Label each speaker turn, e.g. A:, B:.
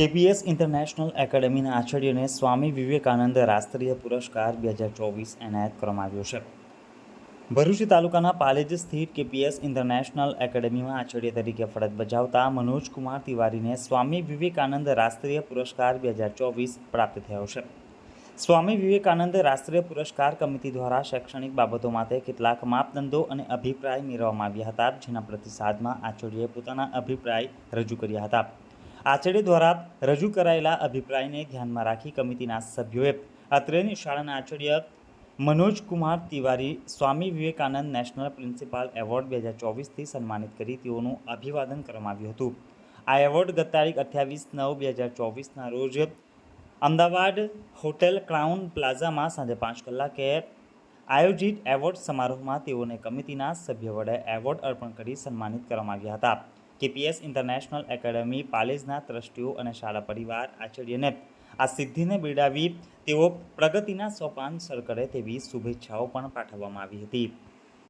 A: KPS international એકેડેમીના આચાર્યને સ્વામી વિવેકાનંદ રાષ્ટ્રીય પુરસ્કાર બે હજાર ચોવીસ એનાયત કરવામાં આવ્યો છે. ભરૂચ તાલુકાના પાલેજ સ્થિત કેપીએસ ઇન્ટરનેશનલ એકેડેમીમાં આચાર્ય તરીકે ફરજ બજાવતા મનોજકુમાર તિવારીને સ્વામી વિવેકાનંદ રાષ્ટ્રીય પુરસ્કાર બે હજાર ચોવીસ પ્રાપ્ત થયો છે. સ્વામી વિવેકાનંદ રાષ્ટ્રીય પુરસ્કાર કમિટી દ્વારા શૈક્ષણિક બાબતો માટે કેટલાક માપદંડો અને અભિપ્રાય મેળવવામાં આવ્યા હતા, જેના પ્રતિસાદમાં આચાર્યએ પોતાના અભિપ્રાય રજૂ કર્યા હતા. આચાર્ય દ્વારા રજૂ કરાયેલા અભિપ્રાયને ધ્યાનમાં રાખી કમિટીના સભ્યોએ અત્રેની શાળાના Acharya Manoj Kumar Tiwari, Swami Vivekananda national principal award બે હજાર ચોવીસથી સન્માનિત કરી તેઓનું અભિવાદન કરવામાં આવ્યું હતું. આ એવોર્ડ ગત તારીખ અઠ્યાવીસ નવ બે હજાર ચોવીસના રોજ અમદાવાદ હોટેલ ક્રાઉન પ્લાઝામાં સાંજે પાંચ કલાકે આયોજિત એવોર્ડ સમારોહમાં તેઓને કમિટીના સભ્ય વડે એવોર્ડ અર્પણ કરી સન્માનિત કરવામાં આવ્યા હતા. કેપીએસ ઇન્ટરનેશનલ એકેડેમી પાલેજના ટ્રસ્ટીઓ અને શાળા પરિવાર આચાર્યને આ સિદ્ધિને બિરડાવી તેઓ પ્રગતિના સોપાન સર કરે તેવી શુભેચ્છાઓ પણ પાઠવવામાં આવી હતી.